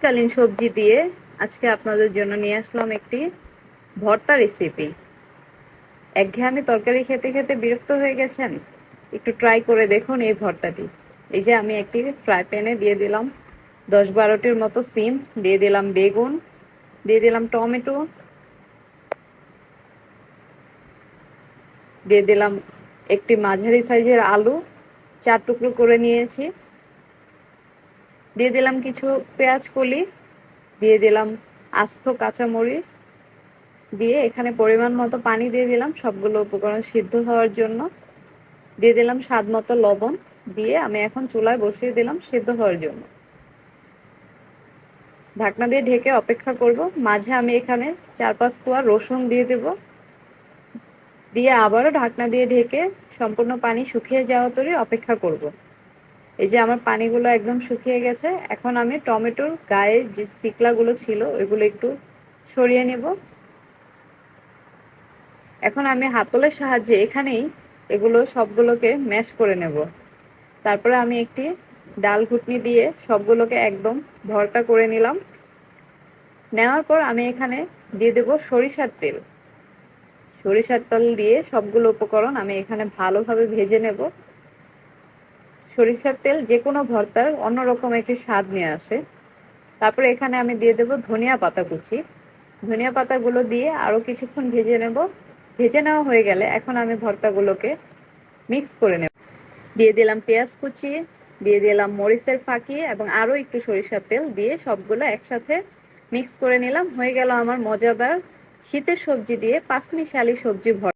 শীতকালীন সবজি দিয়ে আজকে আপনাদের জন্য নিয়ে আসলাম একটি ভর্তা রেসিপি একঘেয়েমি তরকারি খেতে খেতে বিরক্ত হয়ে গেছেন? একটু ট্রাই করে দেখুন এই ভর্তাটি। এই যে আমি একটি ফ্রাই প্যানে দিয়ে দিলাম। দশ বারোটির মতো সিম, দিয়ে দিলাম বেগুন, দিয়ে দিলাম টমেটো, দিয়ে দিলাম একটি মাঝারি সাইজের আলু, চার টুকরো করে নিয়েছি। দিয়ে দিলাম কিছু পেঁয়াজ কলি, দিয়ে দিলাম আস্ত কাঁচামরিচ, দিয়ে এখানে পরিমাণ মতো পানি দিয়ে দিলাম, সবগুলো উপকরণ সিদ্ধ হওয়ার জন্য। দিয়ে দিলাম স্বাদ মতো লবণ, দিয়ে আমি এখন চুলায় বসিয়ে দিলাম সিদ্ধ হওয়ার জন্য। ঢাকনা দিয়ে ঢেকে অপেক্ষা করব। মাঝে আমি এখানে চার পাঁচ কোয়া রসুন দিয়ে দেব। দিয়ে আবারও ঢাকনা দিয়ে ঢেকে সম্পূর্ণ পানি শুকিয়ে যাওয়া তরি অপেক্ষা করব। এই যে আমার পানিগুলো একদম শুকিয়ে গেছে, এখন আমি টমেটোর গায়ে যে শিকলাগুলো ছিল, ওইগুলো একটু সরিয়ে নেব। এখন আমি হাতলের সাহায্যে এখানেই এগুলো সবগুলোকে ম্যাশ করে নেব। তারপরে আমি একটি ডাল ঘুটনি দিয়ে সবগুলোকে একদম ভর্তা করে নিলাম। নেওয়ার পর আমি এখানে দিয়ে দেব সরিষার তেল। সরিষার তেল দিয়ে সবগুলো উপকরণ আমি এখানে ভালোভাবে ভেজে নেব। সরিষার তেল যে কোনো ভর্তার অন্যরকম একটি স্বাদ নিয়ে আসে। তারপরে এখানে আমি দিয়ে দেব ধনিয়া পাতা কুচি। ধনিয়া পাতাগুলো দিয়ে আরও কিছুক্ষণ ভেজে নেব। ভেজে নেওয়া হয়ে গেলে এখন আমি ভর্তাগুলোকে মিক্স করে নেব। দিয়ে দিলাম পেঁয়াজ কুচি, দিয়ে দিলাম মরিচের ফাঁকি এবং আরও একটু সরিষার তেল দিয়ে সবগুলো একসাথে মিক্স করে নিলাম। হয়ে গেল আমার মজাদার শীতের সবজি দিয়ে পাঁচমিশালি সবজি ভর্তা।